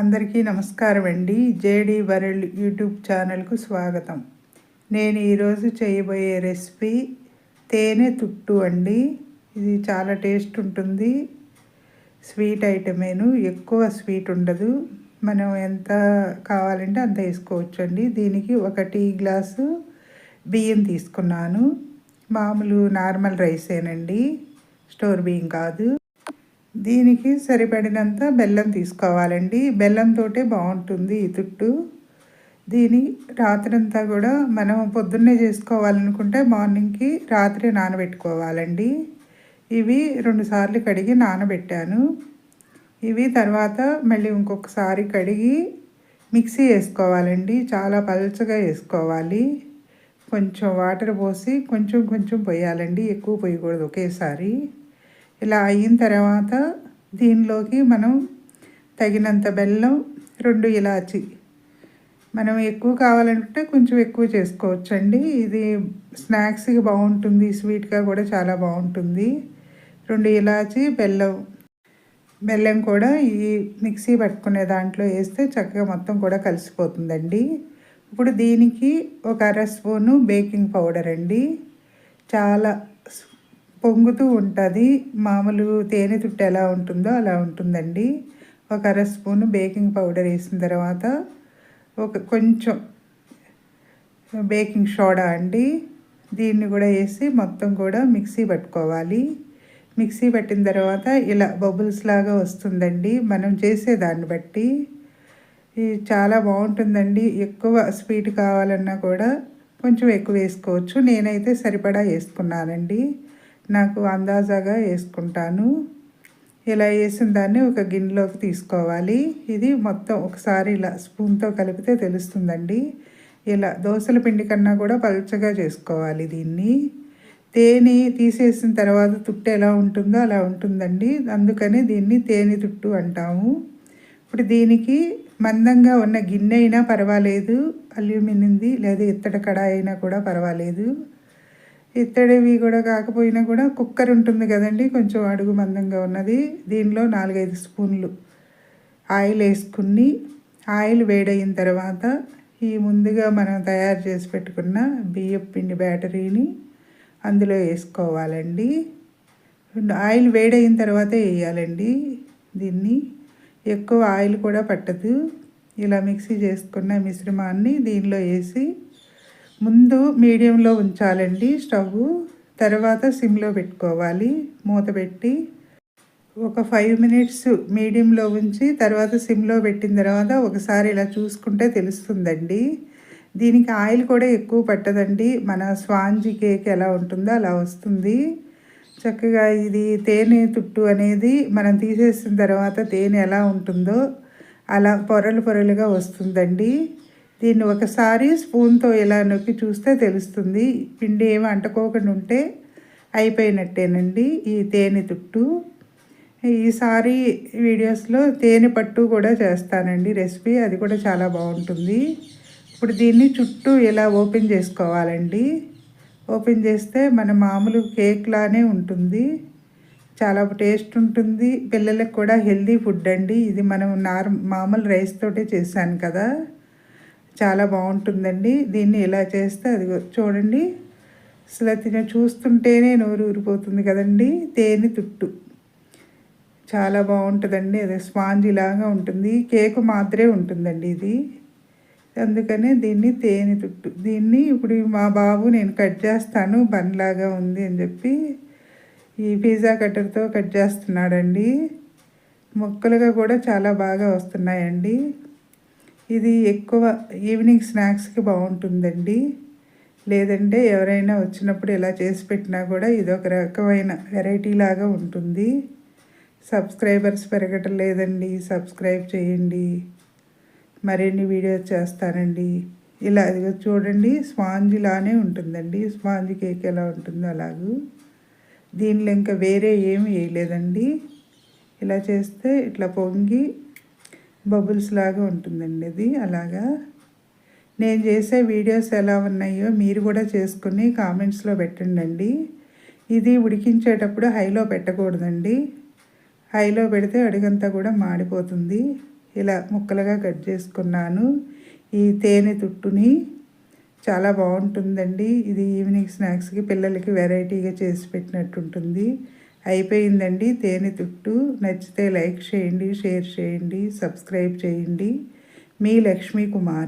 అందరికీ నమస్కారం అండి. జేడి వరల్డ్ యూట్యూబ్ ఛానల్కు స్వాగతం. నేను ఈరోజు చేయబోయే రెసిపీ తేనె తుట్టు అండి. ఇది చాలా టేస్ట్ ఉంటుంది. స్వీట్ ఐటమేను. ఎక్కువ స్వీట్ ఉండదు. మనం ఎంత కావాలంటే అంత వేసుకోవచ్చు అండి. దీనికి ఒక టీ గ్లాసు బియ్యం తీసుకున్నాను. మామూలు నార్మల్ రైసేనండి. స్టోర్ బియ్యం కాదు. దీనికి సరిపడినంత బెల్లం తీసుకోవాలండి. బెల్లంతో బాగుంటుంది ఈ తుట్టు. దీని రాత్రంతా కూడా మనం పొద్దున్నే చేసుకోవాలనుకుంటే మార్నింగ్కి రాత్రి నానబెట్టుకోవాలండి. ఇవి రెండుసార్లు కడిగి నానబెట్టాను. ఇవి తర్వాత మళ్ళీ ఇంకొకసారి కడిగి మిక్సీ వేసుకోవాలండి. చాలా పలుచగా వేసుకోవాలి. కొంచెం వాటర్ పోసి కొంచెం కొంచెం పోయాలండి. ఎక్కువ పోయకూడదు ఒకేసారి. ఇలా అయిన తర్వాత దీనిలోకి మనం తగినంత బెల్లం రెండు ఇలాచి. మనం ఎక్కువ కావాలంటే కొంచెం ఎక్కువ చేసుకోవచ్చు అండి ఇది స్నాక్స్కి బాగుంటుంది స్వీట్గా కూడా చాలా బాగుంటుంది. రెండు ఇలాచి బెల్లం. బెల్లం కూడా ఈ మిక్సీ పట్టుకునే దాంట్లో వేస్తే చక్కగా మొత్తం కూడా కలిసిపోతుందండి. ఇప్పుడు దీనికి ఒక అర స్పూను బేకింగ్ పౌడర్ అండి. చాలా పొంగుతూ ఉంటుంది. మామూలు తేనె తుట్టు ఎలా ఉంటుందో అలా ఉంటుందండి. ఒక అర స్పూను బేకింగ్ పౌడర్ వేసిన తర్వాత ఒక కొంచెం బేకింగ్ సోడా అండి. దీన్ని కూడా వేసి మొత్తం కూడా మిక్సీ పట్టుకోవాలి. మిక్సీ పట్టిన తర్వాత ఇలా బబుల్స్ లాగా వస్తుందండి. మనం చేసే దాన్ని బట్టి. ఇది చాలా బాగుంటుందండి. ఎక్కువ స్వీట్ కావాలన్నా కూడా కొంచెం ఎక్కువ వేసుకోవచ్చు. నేనైతే సరిపడా వేసుకున్నానండి. నాకు అందాజాగా వేసుకుంటాను. ఇలా వేసిన దాన్ని ఒక గిన్నెలోకి తీసుకోవాలి. ఇది మొత్తం ఒకసారి ఇలా స్పూన్తో కలిపితే తెలుస్తుందండి. ఇలా దోశల పిండి కన్నా కూడా పలుచగా చేసుకోవాలి దీన్ని. తేనె తీసేసిన తర్వాత తుట్టు ఎలా ఉంటుందో అలా ఉంటుందండి. అందుకని దీన్ని తేనె తుట్టు అంటాము. ఇప్పుడు దీనికి మందంగా ఉన్న గిన్నె అయినా పర్వాలేదు. అల్యూమినియంది లేదా ఇత్తడి కడాయి అయినా కూడా పర్వాలేదు. ఇత్తడివి కూడా కాకపోయినా కూడా కుక్కర్ ఉంటుంది కదండి కొంచెం అడుగు మందంగా ఉన్నది. దీనిలో నాలుగైదు స్పూన్లు ఆయిల్ వేసుకుని ఆయిల్ వేడయిన తర్వాత ఈ ముందుగా మనం తయారు చేసి పెట్టుకున్న బియ్యం పిండి బ్యాటరీని అందులో వేసుకోవాలండి. ఆయిల్ వేడయిన తర్వాత వేయాలండి. దీన్ని ఎక్కువ ఆయిల్ కూడా పట్టదు. ఇలా మిక్సీ చేసుకున్న మిశ్రమాన్ని దీనిలో వేసి ముందు మీడియంలో ఉంచాలండి స్టవ్ తర్వాత సిమ్లో పెట్టుకోవాలి మూత పెట్టి ఒక ఫైవ్ మినిట్స్ మీడియంలో ఉంచి తర్వాత సిమ్లో పెట్టిన తర్వాత ఒకసారి ఇలా చూసుకుంటే తెలుస్తుందండి. దీనికి ఆయిల్ కూడా ఎక్కువ పట్టదండి. మన స్వాంజీ కేక్ ఎలా ఉంటుందో అలా వస్తుంది. చక్కగా ఇది తేనె తుట్టు అనేది మనం తీసేసిన తర్వాత తేనె ఎలా ఉంటుందో అలా పొరలు పొరలుగా వస్తుందండి. దీన్ని ఒకసారి స్పూన్తో ఇలా నొక్కి చూస్తే తెలుస్తుంది. పిండి ఏమి అంటుకోకుండా ఉంటే అయిపోయినట్టేనండి ఈ తేనె తుట్టు. ఈసారి వీడియోస్లో తేనె పట్టు కూడా చేస్తానండి రెసిపీ అది కూడా చాలా బాగుంటుంది. ఇప్పుడు దీన్ని చుట్టూ ఇలా ఓపెన్ చేసుకోవాలండి? ఓపెన్ చేస్తే మన మామూలు కేక్ లానే ఉంటుంది. చాలా టేస్ట్ ఉంటుంది. పిల్లలకు కూడా హెల్దీ ఫుడ్ అండి. ఇది మనం నార్ మామూలు రైస్ తోటే చేశాను కదా. చాలా బాగుంటుందండి. దీన్ని ఇలా చేస్తే అది చూడండి. అసలు తిన చూస్తుంటేనే నోరు ఊరిపోతుంది కదండి. తేనె తుట్టు. చాలా బాగుంటుందండి. అది స్పాంజీ లాగా ఉంటుంది. కేకు మాత్రమే ఉంటుందండి ఇది. అందుకనే దీన్ని తేనె తుట్టు. దీన్ని ఇప్పుడు మా బాబు నేను కట్ చేస్తాను. బన్లాగా ఉంది అని చెప్పి ఈ పిజ్జా కట్టర్తో కట్ చేస్తున్నాడండి. మొక్కలుగా కూడా చాలా బాగా వస్తున్నాయండి. ఇది ఎక్కువ ఈవినింగ్ స్నాక్స్కి బాగుంటుందండి. లేదంటే ఎవరైనా వచ్చినప్పుడు ఇలా చేసి పెట్టినా కూడా ఇది ఒక రకమైన వెరైటీ లాగా ఉంటుంది. సబ్స్క్రైబర్స్ పెరగటం లేదండి. సబ్స్క్రైబ్ చేయండి. మరిన్ని వీడియోస్ చేస్తానండి. ఇలా చూడండి స్పాంజ్ లానే ఉంటుందండి. స్పాంజ్ కేక్ ఎలా ఉంటుందో అలాగూ. దీనిలో ఇంకా వేరే ఏమి వేయలేదండి. ఇలా చేస్తే ఇట్లా పొంగి బబుల్స్ లాగా ఉంటుందండి అది అలాగా నేను చేసే వీడియోస్ ఎలా ఉన్నాయో మీరు కూడా చేసుకుని కామెంట్స్లో పెట్టండి ఇది ఉడికించేటప్పుడు హైలో పెట్టకూడదండి. హైలో పెడితే అడుగంతా కూడా మాడిపోతుంది. ఇలా ముక్కలుగా కట్ చేసుకున్నాను. ఈ తేనె తుట్టుని చాలా బాగుంటుందండి. ఇది ఈవినింగ్ స్నాక్స్కి పిల్లలకి వెరైటీగా చేసి పెట్టినట్టుంటుంది. అయిపోయిందండి. తేనె తుట్టు. నచ్చితే లైక్ చేయండి షేర్ చేయండి సబ్స్క్రైబ్ చేయండి. మీ లక్ష్మీ కుమారి.